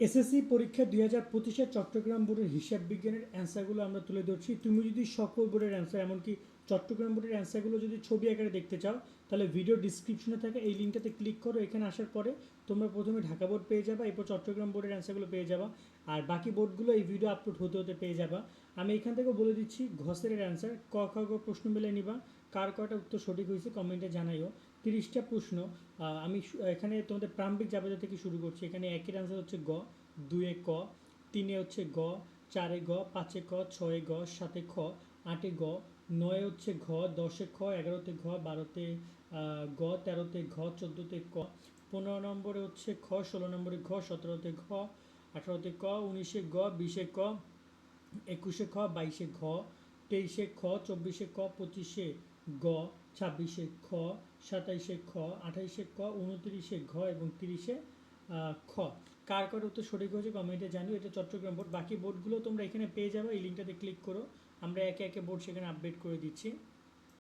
SSC পরীক্ষা দুই হাজার পঁচিশে চট্টগ্রাম বোর্ডের হিসাব বিজ্ঞানের অ্যান্সারগুলো আমরা তুলে ধরছি। তুমি যদি সকল বোর্ডের অ্যান্সার এমনকি চট্টগ্রাম বোর্ডের অ্যান্সারগুলো যদি ছবি আকারে দেখতে চাও, তাহলে ভিডিও ডিসক্রিপশনে থাকে, এই লিঙ্কটাতে ক্লিক করো, এখানে আসার পরে তোমরা প্রথমে ঢাকা বোর্ড পেয়ে যাবা, এরপর চট্টগ্রাম বোর্ডের অ্যান্সারগুলো পেয়ে যাবা, আর বাকি বোর্ডগুলো এই ভিডিও আপলোড হতে হতে পেয়ে যাবা। আমি এখান থেকে বলে দিচ্ছি ঘসের অ্যান্সার ক, খ প্রশ্ন মেলে নিবা, কার কটা উত্তর সঠিক হয়েছে কমেন্টে জানাইও। তিরিশটা প্রশ্ন আমি এখানে তোমাদের প্রারম্ভিক জাবেদা থেকে শুরু করছি, এখানে একের অ্যান্সার হচ্ছে গ, দুয়ে ক, তিনে হচ্ছে গ, চারে গ, পাঁচে ক, ছয়ে গ, সাতে খ আটে গ, নয়ে হচ্ছে ঘ, দশে খ, এগারোতে ঘ, বারোতে গ, তেরোতে ঘ, চোদ্দোতে ক। পনেরো নম্বরে হচ্ছে খ, ষোলো নম্বরে ঘ, সতেরোতে ঘ, আঠারোতে ক, উনিশে গ, বিশে ক, একুশে খ, বাইশে ঘ, তেইশে খ, চব্বিশে ক, পঁচিশে গ, ছাব্বিশে খ, সাতাইশে খ, আঠাইশে ক, উনত্রিশে ঘ এবং তিরিশে খ। কার কার উত্তর সঠিক হয়েছে কমেন্টে জানিও, এটা চট্টগ্রাম বোর্ড বাকি বোর্ডগুলো তোমরা এখানে পেয়ে যাবে, এই লিঙ্কটাতে ক্লিক করো। আমরা একে একে বোর্ড সেখানে আপডেট করে দিচ্ছি।